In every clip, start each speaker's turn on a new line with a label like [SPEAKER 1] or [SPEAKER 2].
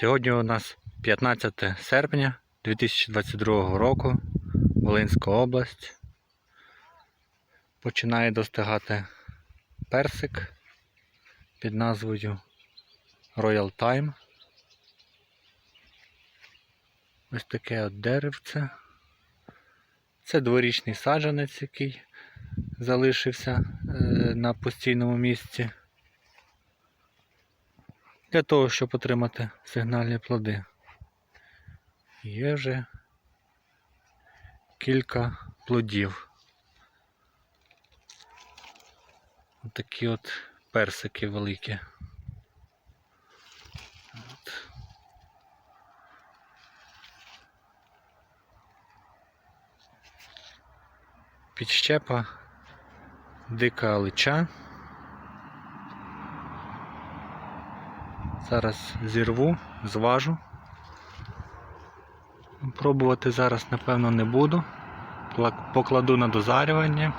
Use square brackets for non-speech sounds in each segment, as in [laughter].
[SPEAKER 1] Сьогодні у нас 15 серпня 2022 року, Волинська область. Починає достигати персик під назвою Royal Time. Ось таке от деревце. Це дворічний саджанець, який залишився е, на постійному місці для того, щоб отримати сигнальні плоди. Є вже кілька плодів. Отакі от персики великі. От. Підщепа дика алича. Зараз зірву, зважу. Пробувати зараз, напевно, не буду. Покладу на дозарювання.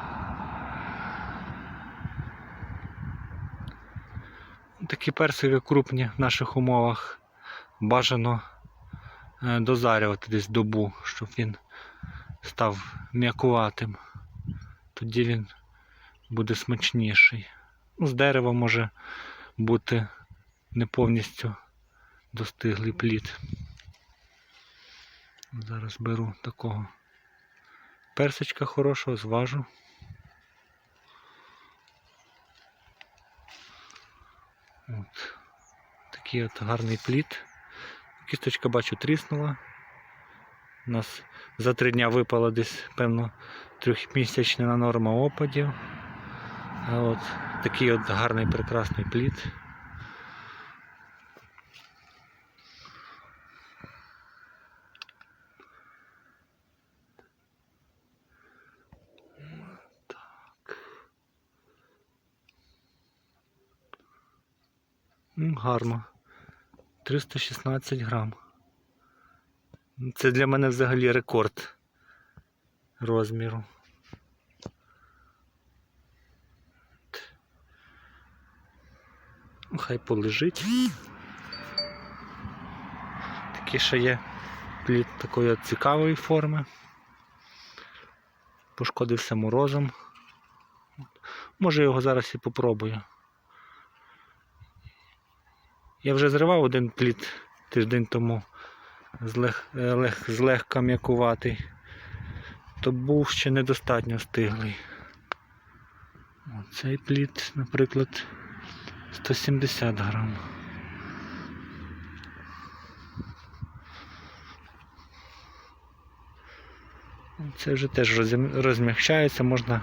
[SPEAKER 1] Такі персики крупні в наших умовах бажано е, дозарювати десь добу, щоб він став м'якуватим. Тоді він буде смачніший. Ну, З дерева може бути не повністю достиглий плід. Зараз беру такого персичка хорошого, зважу. От. Такий от гарний плід. Кісточка бачу тріснула. У нас за три дня випала десь, певно, трьохмісячна норма опадів. От такий от гарний прекрасний плід. Гарно. 316 грам. Це для мене взагалі рекорд розміру. Хай полежить. Такий ще є плід такої цікавої форми. Пошкодився морозом. Може його зараз і попробую. Я вже зривав один плід тиждень тому злег, е, лег, злегка м'якуватий, то був ще недостатньо стиглий. Цей плід, наприклад, 170 грам. Це вже теж розмягчається, можна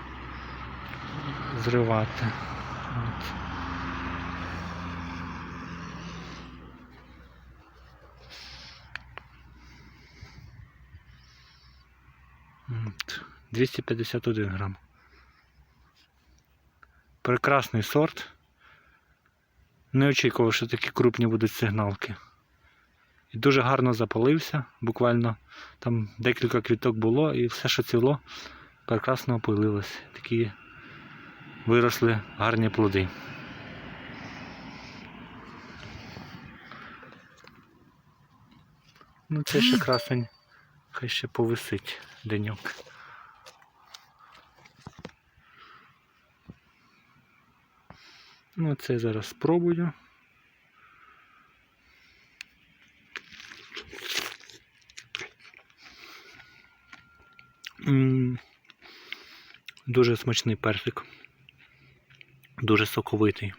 [SPEAKER 1] зривати. От, 251 грам. Прекрасний сорт. Не очікував, що такі крупні будуть сигналки. І дуже гарно запалився. Буквально там декілька квіток було і все, що цвіло, прекрасно опилилось. Такі виросли гарні плоди. Ну це ще [laughs] красень. Хай ще повисить деньок. Ну, це зараз спробую. Дуже смачний персик. Дуже соковитий.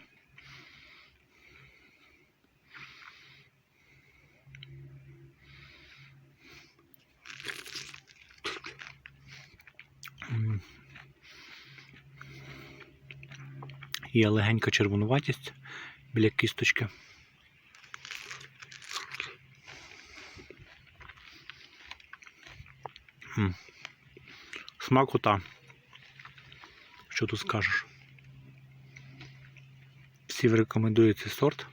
[SPEAKER 1] Є легенька червонуватість біля кісточки. Смакота. Що тут скажеш? Всі рекомендують цей сорт.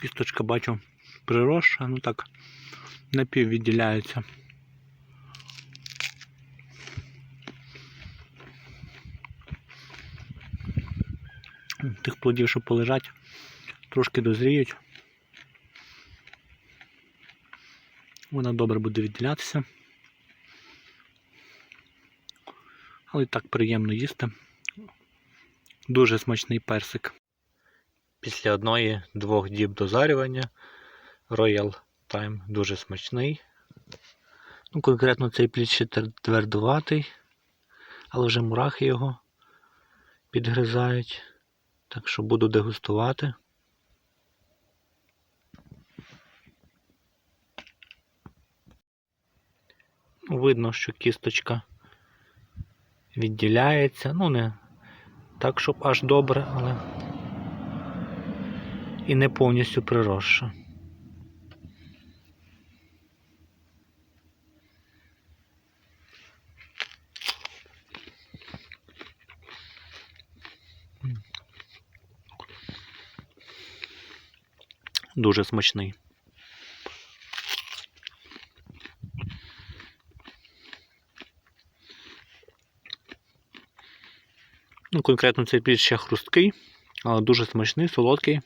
[SPEAKER 1] Кісточка бачу приросша, ну так напів відділяються. Тих плодів, що полежать, трошки дозріють. Вона добре буде відділятися. Але так приємно їсти. Дуже смачний персик. Після одної-двох діб дозарювання роял Time дуже смачний. Ну, конкретно цей плід ще твердуватий, але вже мурахи його підгризають. Так що буду дегустувати. Ну, Видно, що кісточка відділяється. Ну, не так, щоб аж добре, але і не повністю приросша. Дуже смачний. Ну, конкретно цей плід ще хрусткий, але дуже смачний, солодкий.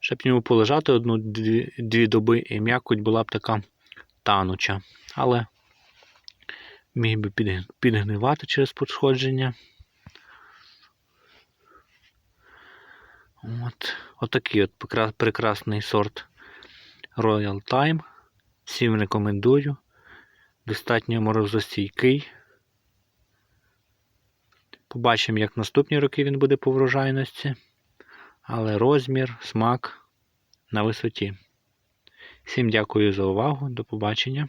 [SPEAKER 1] Щоб ньому полежати одну-дві дві доби і м'якоть була б така тануча. Але міг би підгнивати через посходження. От. Отакий от прекрасний сорт Royal Time. Всім рекомендую. Достатньо морозостійкий. Побачимо, як наступні роки він буде по врожайності. Але розмір, смак на висоті. Всім дякую за увагу. До побачення.